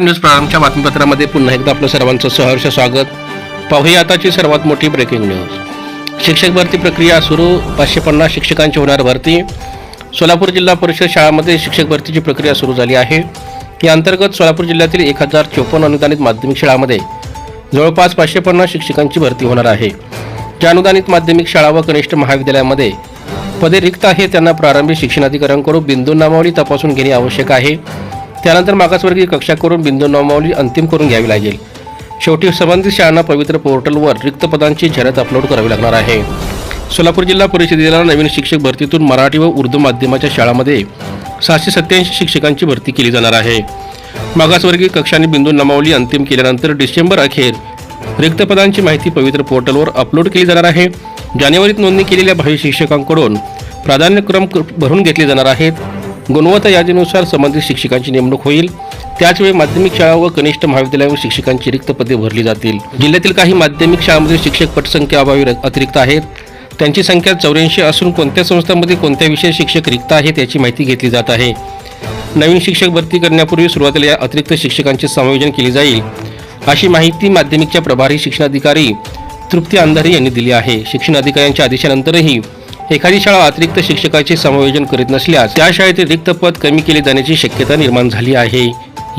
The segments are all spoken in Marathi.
न्यूज प्रारंभच्या बातमीपत्रामध्ये पुन्हा एकदा आपलं सर्वांचं सहर्ष स्वागत. पाहूया आताची सर्वात मोठी ब्रेकिंग न्यूज शिक्षक भरती प्रक्रिया सुरू पाचशे पन्नास शिक्षकांची होणार भरती. सोलापूर जिल्हा परिषद शाळामध्ये शिक्षक भरतीची प्रक्रिया सुरू झाली आहे. या अंतर्गत सोलापूर जिल्ह्यातील एक हजार चोपन्न अनुदानित माध्यमिक शाळामध्ये जवळपास पाचशे पन्नास शिक्षकांची भरती होणार आहे. ज्या अनुदानित माध्यमिक शाळा व कनिष्ठ महाविद्यालयामध्ये पदे रिक्त आहे त्यांना प्रारंभी शिक्षणाधिकाऱ्यांकडून बिंदू नामावली तपासून घेणे आवश्यक आहे. त्यानंतर मागासवर्गीय कक्षा करून बिंदू नामावली अंतिम करून घ्यावी लागेल. शेवटी संबंधित शाळांना पवित्र पोर्टलवर रिक्त पदांची जाहिरात अपलोड करावी लागणार आहे. सोलापूर जिल्हा परिषदेला नवीन शिक्षक भरतीतून मराठी व उर्दू माध्यमाच्या शाळांमध्ये सहाशे सत्याऐंशी शिक्षकांची भरती केली जाणार आहे. मागासवर्गीय कक्षाने बिंदू नमावली अंतिम केल्यानंतर डिसेंबर अखेर रिक्त पदांची माहिती पवित्र पोर्टलवर अपलोड केली जाणार आहे. जानेवारीत नोंदणी केलेल्या भावी शिक्षकांकडून प्राधान्यक्रम भरून घेतले जाणार आहेत. गुणवत्ता यादीनुसार संबंधित शिक्षकांची नेमणूक होईल. त्याचवेळी माध्यमिक शाळा व कनिष्ठ महाविद्यालयावर शिक्षकांची रिक्त पदे भरली जातील. जिल्ह्यातील काही माध्यमिक शाळांमध्ये शिक्षक पटसंख्या अभावी र- अतिरिक्त आहेत. त्यांची संख्या चौऱ्याऐंशी असून कोणत्या संस्थांमध्ये कोणत्या विषय शिक्षक रिक्त आहेत याची माहिती घेतली जात आहे. नवीन शिक्षक भरती करण्यापूर्वी सुरुवातीला या अतिरिक्त शिक्षकांचे समायोजन केले जाईल. अशी माहिती माध्यमिकच्या प्रभारी शिक्षणाधिकारी तृप्ती अंधारे यांनी दिली आहे. शिक्षण अधिकाऱ्यांच्या आदेशानंतरही एखादी शाळा अतिरिक्त शिक्षकाचे समायोजन करीत नसल्यास त्या शाळेतील रिक्त पद कमी केले जाण्याची शक्यता निर्माण झाली आहे.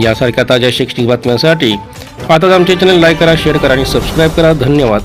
यासारख्या ताज्या शैक्षणिक बातम्यांसाठी आता आमचे चॅनल लाईक करा शेअर करा आणि सबस्क्राईब करा. धन्यवाद.